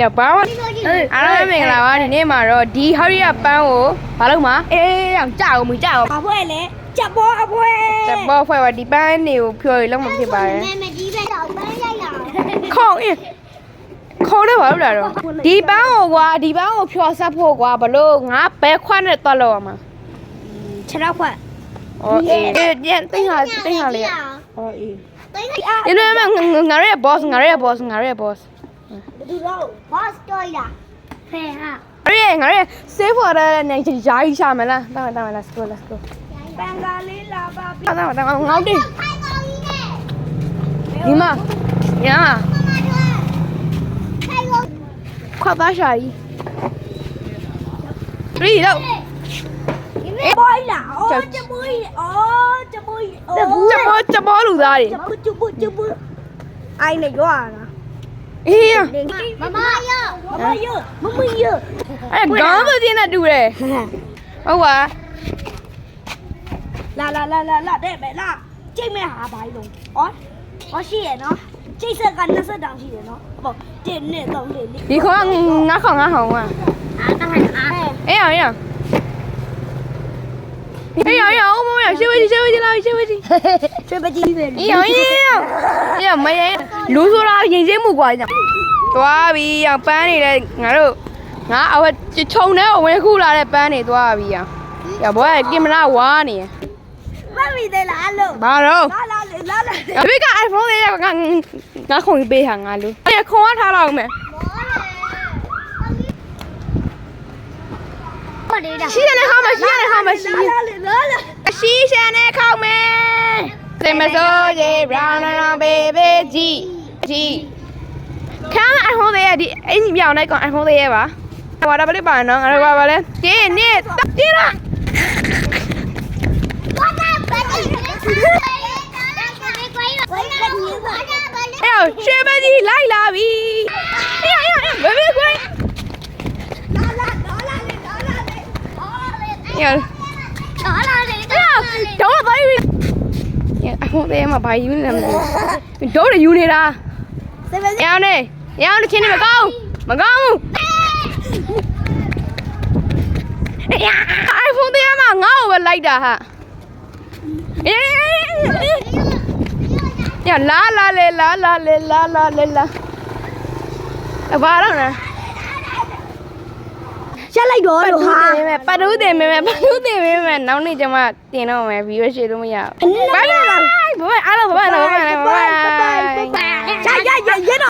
ရဘာမအားလုံးမင်္ဂလာပါဒီနေ့မှာတော့ဒီဟောရီယာပန်းကိုဘာလို့မှာအေးအောင်ကြောက်မကြောက်အဖွဲလေချက်ပေါ်အဖွဲချက်ပေါ်ဖွဲ့ပါဒီပန်းနေကိုဖြော်ရလုံးမဖြစ်ပါနဲ့မဲမကြီးပဲတော့ပန်းရိုက်ရအောင်ခေါင်းအေးခေါင်းလည်းဘာလို့လာတော့ဒီပန်းကိုကွာဒီပန်းကိုဖြော်ဆက်ဖို့ကွာဘလို့ငါဘဲခွန်းနဲ့တော့လောက်ရမှာခြေတော့ခွက်ဩအေးအေးပြန်တိတ်ဟာတိတ်ဟာလေးဩအေး တိတ်ဒီနေ့မှာငါရဲ့ boss ငါရဲ့ boss ငါရဲ့ boss ဘယ်သူတော့ boss တော့ရဖဲဟာအဲ့ဒီငါရဲ့ save for တဲ့နေရာကြီးရှာမလားတောင်းတောင်း let's go let's go ပန်ကလေးလာပါပြီတောင်းတောင်းငေါ့တိဖိုင်ကောင်းကြီးနဲ့ဒီမှာညာမမတို့ဖိုင်ကောင်းခွတ်သားရှာကြီးရီတော့ပေါ်လာအော်ချမွေးအော်ချမွေးအော်ချက်ပေါ်ချက်ပေါ် လူသားတွေချမွေးချမွေးချမွေးအိုင်နေရွာလားအေးမမရမမရမမရအဲ့ခေါင်းမပြင်းနဲ့တူတယ်ဟုတ်ပါလာလာလာလာလာတဲ့ပဲလာကျိတ်မဲ့ဟာဘာလုံးအော်ဟောရှိရနော်ကျိတ်ဆက်က20တောင်ရှိရနော်ဟုတ်1 2 3 4 4ဒီခေါင်းငါခေါင်းငါခေါင်းอ่ะအားတဟန်အားအေးအောင်အေးအောင်အေးအောင်အေးအောင်မမရှေ့ဝေးရှေ့ဝေးလာ ရှေ့ဝေး ရွှေပကြီးပဲ အေးအောင်အေးအောင်အေးအောင်မရဲလူဆိုတာရင်စိမှုกว่าညသွားပြီအောင်ပန်းနေတဲ့ငါတို့ငါအဝခြုံထဲကိုဝင်ခုလာတဲ့ပန်းတွေသွားပြီအောင်ရဘောကကင်မရာဝါနေ မမီသေးလားလို့ ဘာတော့ လာလာလာလာ ဘိက iPhone လေးကငါငါခုံပေးဟာငါလူအဲ့ခုံကထားတော့မယ် မလေးတာ ရှိရနေခေါင်းမရှိရနေခေါင်းမရှိ လာလာ စင်မစိုးရေ brown brown baby ကြီးကြီးခါ iPhone လေးကဒီအင်ကြီးပြောင်းလိုက်ကောင် iPhone လေးရပါဟောဒါပဲလေးပါနော်ငါတို့ကပါလဲဒီနေ့တိရဘာသာဘာသာဝိုင်းကနေပါအဲ့ရွှေမကြီးလိုက်လာပြီအေးအေးအေးဘယ်ဘယ်ကွယ်လာလာလာလာလာလာ အော်လေအေးလာလာလေတော့ဘာယူအခုတည်းမှာဘာယူနေလဲမသိဘူးတို့ရယူနေတာစေပဲရောင်းနေရောင်းနေချင်းနေမကောင်းမကောင်းဘူး iPhone တည်းမှာငါ့ကိုပဲလိုက်တာဟာအေးရလာလာလေလာလာလေလာလာလေလာဘာတော့လဲရက်လိုက်တော့လို့ဟာပတ်တူးတင်မယ်ပတ်တူးတင်မယ်နောက်နေ့ကျမတင်တော့မယ်ဗီဒီယိုရှေ့လို့မရဘူးဘို บ๊ายบายอะไรบ๊ายบายอะไรบ๊ายบายบ๊ายบาย ใช่ใช่เย็นๆหน่อย